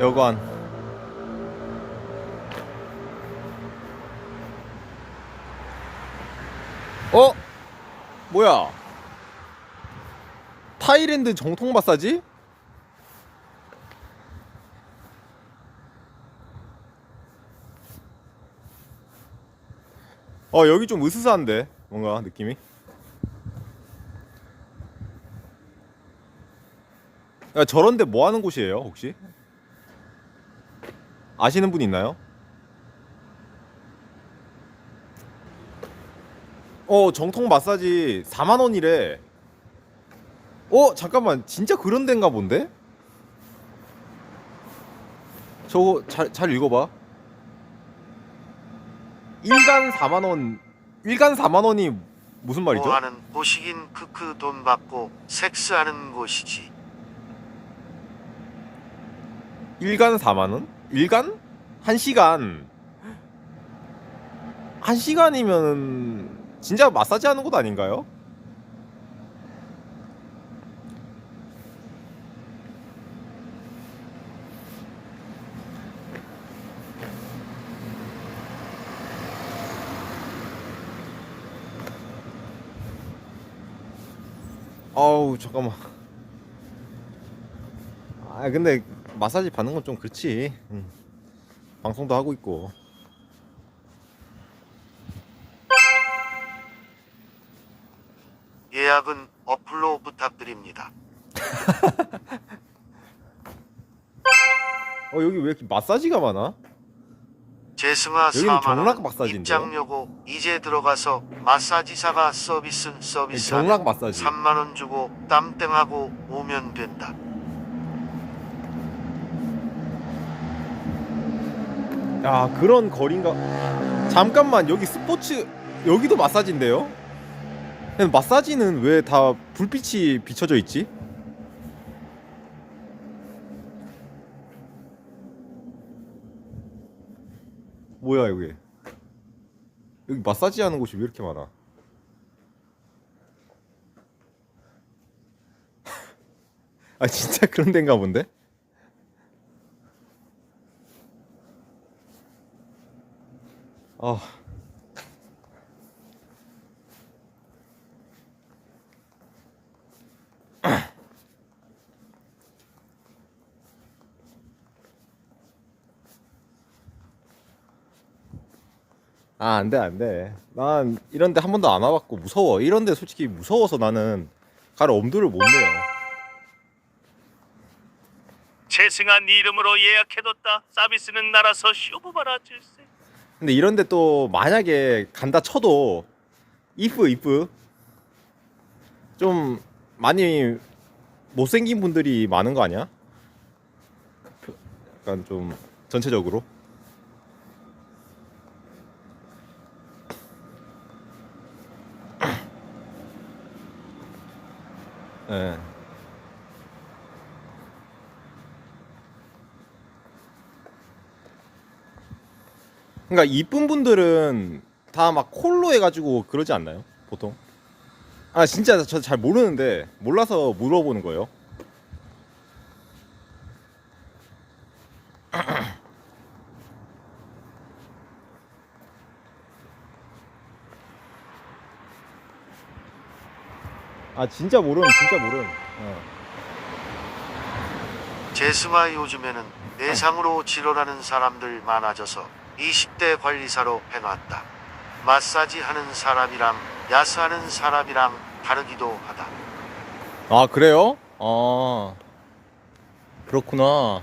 여관. 어? 뭐야? 타이랜드 정통 마사지? 어 여기 좀 으스스한데 뭔가 느낌이 야, 저런데 뭐 하는 곳이에요 혹시? 아시는 분 있나요? 어 정통 마사지 4만 원이래. 어 잠깐만 진짜 그런 데인가 본데? 저거 잘, 잘 읽어봐. 일간 4만 원. 일간 4만 원이 무슨 말이죠? 뭐하는 곳이긴 크크 돈 받고 섹스하는 곳이지. 일간 4만 원? 일간? 한 시간. 한 시간이면 진짜 마사지 하는 곳 아닌가요? 아우 잠깐만. 아 근데 마사지 받는 건 좀 그렇지. 응. 방송도 하고 있고. 예약은 어플로 부탁드립니다. 어 여기 왜 이렇게 마사지가 많아? 재승아 여기는 4만 경락 원 마사지인데요? 입장료고 이제 들어가서 마사지사가 서비스 서비스 경락 마사지. 3만 원 주고 땀땡하고 오면 된다. 야 그런 거리인가? 잠깐만 여기 스포츠 여기도 마사지인데요? 마사지는 왜 다 불빛이 비춰져 있지? 뭐야 여기? 여기 마사지 하는 곳이 왜 이렇게 많아? 아 진짜 그런 데인가 본데? 아. 아, 안 돼, 안 돼. 난 이런 데 한 번도 안 와봤고 무서워. 이런 데 솔직히 무서워서 나는 갈 엄두를 못 내요. 재승아 네 이름으로 예약해뒀다. 서비스는 날아서 쇼부바라 줄세. 근데 이런 데 또 만약에 간다 쳐도 if if 좀 많이 못생긴 분들이 많은 거 아니야? 약간 좀 전체적으로 예. 그러니까 이쁜 분들은 다 막 콜로 해가지고 그러지 않나요? 보통? 아 진짜 저 잘 모르는데 몰라서 물어보는 거예요. 아 진짜 모르는 진짜 모르는. 어. 재승아 요즘에는 내상으로 지랄하는 사람들 많아져서 20대 관리사로 해놨다. 마사지 하는 사람이랑 야스하는 사람이랑 다르기도 하다. 아 그래요? 아 그렇구나.